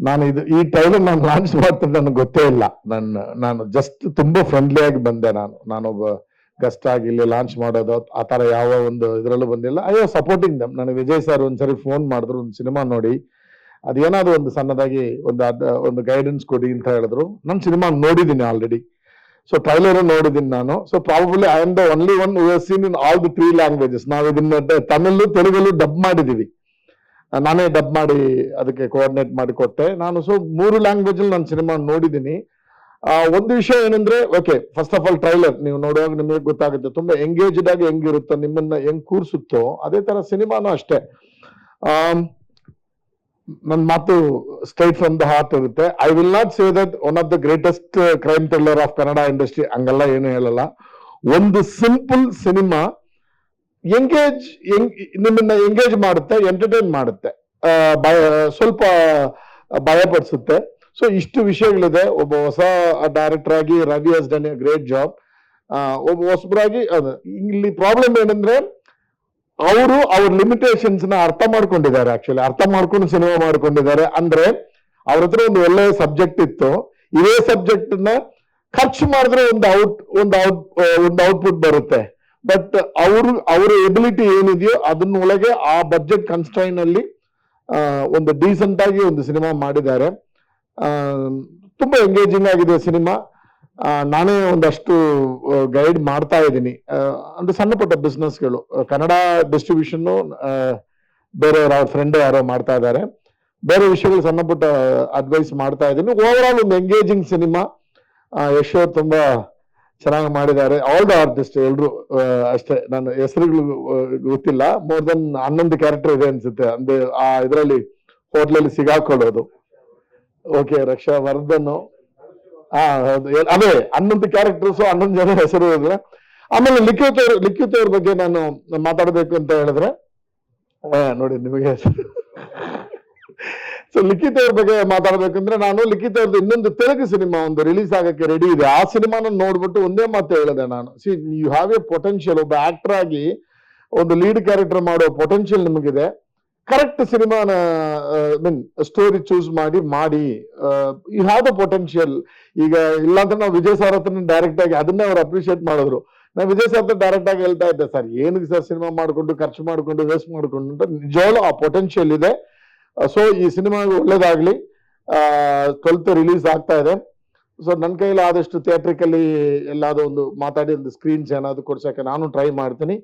ನಾನು ಇದು ಈ ಟ್ರೈಲರ್ ನಾನು ಲಾಂಚ್ ಮಾಡ್ತೀನಿ ನನಗೆ ಗೊತ್ತೇ ಇಲ್ಲ. ನನ್ನ, ನಾನು ಜಸ್ಟ್ ತುಂಬಾ ಫ್ರೆಂಡ್ಲಿ ಆಗಿ ಬಂದೆ ನಾನು. ನಾನೊಬ್ಬ ಗೆಸ್ಟ್ ಆಗಿ ಇಲ್ಲಿ ಲಾಂಚ್ ಮಾಡೋದು, ಆ ತರ ಯಾವ ಒಂದು ಇದರಲ್ಲೂ ಬಂದಿಲ್ಲ. ಅಯ್ಯೋ ಸಪೋರ್ಟಿಂಗ್ ದಮ್ ನನಗೆ ವಿಜಯ್ ಸರ್ ಒಂದ್ಸರಿ ಫೋನ್ ಮಾಡಿದ್ರು, ಒಂದು ಸಿನಿಮಾ ನೋಡಿ. ಅದೇನಾದ್ರು ಒಂದು ಸಣ್ಣದಾಗಿ ಒಂದು ಒಂದು ಗೈಡೆನ್ಸ್ ಕೊಡಿ ಅಂತ ಹೇಳಿದ್ರು. ನಾನು ಸಿನಿಮಾ ನೋಡಿದ್ದೀನಿ ಆಲ್ರೆಡಿ ಸೊ ಟ್ರೈಲರ್ ನೋಡಿದ್ದೀನಿ ನಾನು. So probably I am the only one seen in all the three languages ನಾವು ಇದನ್ನ ತಮಿಳು ತೆಲುಗಲ್ಲೂ ಡಬ್ ಮಾಡಿದೀವಿ. ನಾನೇ ಡಬ್ ಮಾಡಿ ಅದಕ್ಕೆ ಕೋಆರ್ಡಿನೇಟ್ ಮಾಡಿ ಕೊಟ್ಟೆ. ನಾನು ಸೊ ಮೂರು ಲ್ಯಾಂಗ್ವೇಜ್ ಅಲ್ಲಿ ನಾನು ಸಿನಿಮಾ ನೋಡಿದ್ದೀನಿ. ಒಂದು ವಿಷಯ ಏನಂದ್ರೆ okay first of all trailer ನೀವು ನೋಡುವಾಗ ನಿಮಗೆ ಗೊತ್ತಾಗುತ್ತೆ, ತುಂಬಾ ಎಂಗೇಜ್ಡ್ ಆಗಿ ಹೆಂಗಿರುತ್ತೋ, ನಿಮ್ಮನ್ನ ಹೆಂಗ್ ಕೂರಿಸುತ್ತೋ, ಅದೇ ತರ ಸಿನಿಮಾನು ಅಷ್ಟೇ. ನನ್ನ ಮಾತು ಸ್ಟ್ರೈಟ್ ಫ್ರಮ್ ದ ಹಾರ್ಟ್ ಇರುತ್ತೆ. I will not say that one of the greatest crime thriller of Kannada industry ಹಂಗೆಲ್ಲ, ಏನು ಹೇಳಲ್ಲ. ಒಂದು ಸಿಂಪಲ್ ಸಿನಿಮಾ ಎಂಗೇಜ್ ನಿಮ್ಮನ್ನ ಎಂಗೇಜ್ ಮಾಡುತ್ತೆ ಎಂಟರ್ಟೈನ್ ಮಾಡುತ್ತೆ. ಭಯ, ಸ್ವಲ್ಪ ಭಯಪಡಿಸುತ್ತೆ. ಸೊ ಇಷ್ಟು ವಿಷಯಗಳಿದೆ. ಒಬ್ಬ ಹೊಸ ಡೈರೆಕ್ಟರ್ ಆಗಿ Ravi has done A great job ಒಬ್ಬ ಹೊಸಬರಾಗಿ ಇಲ್ಲಿ ಪ್ರಾಬ್ಲಮ್ ಏನಂದ್ರೆ, ಅವರು ಅವ್ರ ಲಿಮಿಟೇಷನ್ಸ್ನ ಅರ್ಥ ಮಾಡ್ಕೊಂಡಿದ್ದಾರೆ ಆಕ್ಚುಲಿ ಅರ್ಥ ಮಾಡ್ಕೊಂಡು ಸಿನಿಮಾ ಮಾಡ್ಕೊಂಡಿದ್ದಾರೆ. ಅಂದ್ರೆ, ಅವ್ರ ಹತ್ರ ಒಂದು ಒಳ್ಳೆ ಸಬ್ಜೆಕ್ಟ್ ಇತ್ತು. ಇದೇ ಸಬ್ಜೆಕ್ಟ್ನ ಖರ್ಚು ಮಾಡಿದ್ರೆ ಒಂದು ಔಟ್ ಒಂದು ಔಟ್ ಒಂದು ಔಟ್ಪುಟ್ ಬರುತ್ತೆ. ಬಟ್ ಅವರು ಅವರ ಎಬಿಲಿಟಿ ಏನಿದೆಯೋ ಅದನ್ನೊಳಗೆ ಆ ಬಜೆಟ್ ಕನ್ಸ್ಟ್ರೈನ್ ಅಲ್ಲಿ ಒಂದು ಡೀಸೆಂಟ್ ಆಗಿ ಒಂದು ಸಿನಿಮಾ ಮಾಡಿದ್ದಾರೆ. ತುಂಬಾ ಎಂಗೇಜಿಂಗ್ ಆಗಿದೆ ಸಿನಿಮಾ ನಾನೇ ಒಂದಷ್ಟು ಗೈಡ್ ಮಾಡ್ತಾ ಇದ್ದೀನಿ. ಅಂದ್ರೆ ಸಣ್ಣ ಪುಟ್ಟ ಬಿಸ್ನೆಸ್ಗಳು ಕನ್ನಡ ಡಿಸ್ಟ್ರಿಬ್ಯೂಷನ್ ಬೇರೆ ಫ್ರೆಂಡ್ ಯಾರೋ ಮಾಡ್ತಾ ಇದ್ದಾರೆ. ಬೇರೆ ವಿಷಯಗಳು ಸಣ್ಣ ಪುಟ್ಟ ಅಡ್ವೈಸ್ ಮಾಡ್ತಾ ಇದ್ದೀನಿ. ಓವರ್ ಆಲ್ ಒಂದು ಎಂಗೇಜಿಂಗ್ ಸಿನಿಮಾ ಯಶೋ ತುಂಬಾ ಚೆನ್ನಾಗಿ ಮಾಡಿದ್ದಾರೆ. ಆಲ್ ದ ಆರ್ಟಿಸ್ಟ್ ಎಲ್ರು ಅಷ್ಟೇ. ನಾನು ಹೆಸರುಗಳು ಗೊತ್ತಿಲ್ಲ. ಮೋರ್ ದನ್ ಹನ್ನೊಂದು ಕ್ಯಾರೆಕ್ಟರ್ ಇದೆ ಅನ್ಸುತ್ತೆ. ಅಂದ್ರೆ ಆ ಇದರಲ್ಲಿ ಹೋಟ್ಲಲ್ಲಿ ಸಿಗಾಕೊಳ್ಳೋದು. ಓಕೆ ರಕ್ಷಾ ವರ್ಧನ್ ಹಾ ಹೌದು ಅದೇ, ಹನ್ನೊಂದು ಕ್ಯಾರೆಕ್ಟರ್ಸ್ ಹನ್ನೊಂದು ಜನ ಹೆಸರು ಇದ್ರೆ. ಆಮೇಲೆ ಲಿಖಿತ್ ಅವ್ರ ಲಿಖಿತ್ ಅವ್ರ ಬಗ್ಗೆ ನಾನು ಮಾತಾಡ್ಬೇಕು ಅಂತ ಹೇಳಿದ್ರೆ ನೋಡಿ ನಿಮಗೆ. ಸೊ ಲಿಖಿತ್ ಅವ್ರ ಬಗ್ಗೆ ಮಾತಾಡ್ಬೇಕಂದ್ರೆ ನಾನು ಲಿಖಿತ್ ಅವ್ರದ್ದು ಇನ್ನೊಂದು ತೆಲುಗು ಸಿನಿಮಾ ಒಂದು ರಿಲೀಸ್ ಆಗಕ್ಕೆ ರೆಡಿ ಇದೆ. ಆ ಸಿನಿಮಾನ ನೋಡ್ಬಿಟ್ಟು ಒಂದೇ ಮಾತು ಹೇಳಿದೆ ನಾನು. See you have a potential ಒಬ್ಬ ಆಕ್ಟರ್ ಆಗಿ ಒಂದು ಲೀಡ್ ಕ್ಯಾರೆಕ್ಟರ್ ಮಾಡೋ ಪೊಟೆನ್ಷಿಯಲ್ ನಿಮಗಿದೆ. ಕರೆಕ್ಟ್ ಸಿನಿಮಾನ ಮೀನ್ ಸ್ಟೋರಿ ಚೂಸ್ ಮಾಡಿ ಮಾಡಿ ಯು ಹ್ಯಾವ್ ದ ಪೊಟೆನ್ಷಿಯಲ್ ಈಗ ಇಲ್ಲಾಂದ್ರೆ ನಾವು ವಿಜಯ್ ಸರ್ ಡೈರೆಕ್ಟ್ ಆಗಿ ಅದನ್ನೇ ಅವ್ರು ಅಪ್ರಿಶಿಯೇಟ್ ಮಾಡಿದ್ರು. ನಾನು ವಿಜಯ್ ಸರ್ ಹತ್ರ ಡೈರೆಕ್ಟ್ ಆಗಿ ಹೇಳ್ತಾ ಇದ್ದೆ, ಸರ್, ಏನಕ್ಕೆ ಸರ್ ಸಿನಿಮಾ ಮಾಡ್ಕೊಂಡು, ಖರ್ಚು ಮಾಡ್ಕೊಂಡು ವೇಸ್ಟ್ ಮಾಡ್ಕೊಂಡು? ಅಂತ ನಿಜವಾಗ್ಲೂ ಆ ಪೊಟೆನ್ಷಿಯಲ್ ಇದೆ. ಸೊ ಈ ಸಿನಿಮಾ ಒಳ್ಳೇದಾಗ್ಲಿ. ಟ್ವೆಲ್ತ್ ರಿಲೀಸ್ ಆಗ್ತಾ ಇದೆ. ಸೊ ನನ್ನ ಕೈಲಿ ಆದಷ್ಟು ಥಿಯೇಟ್ರಿಕಲ್ಲಿ ಎಲ್ಲಾದ್ರೂ ಒಂದು ಮಾತಾಡಿ ಒಂದು ಸ್ಕ್ರೀನ್ಸ್ ಏನಾದ್ರು ಕೊಡ್ಸೋಕೆ ನಾನು ಟ್ರೈ ಮಾಡ್ತೀನಿ.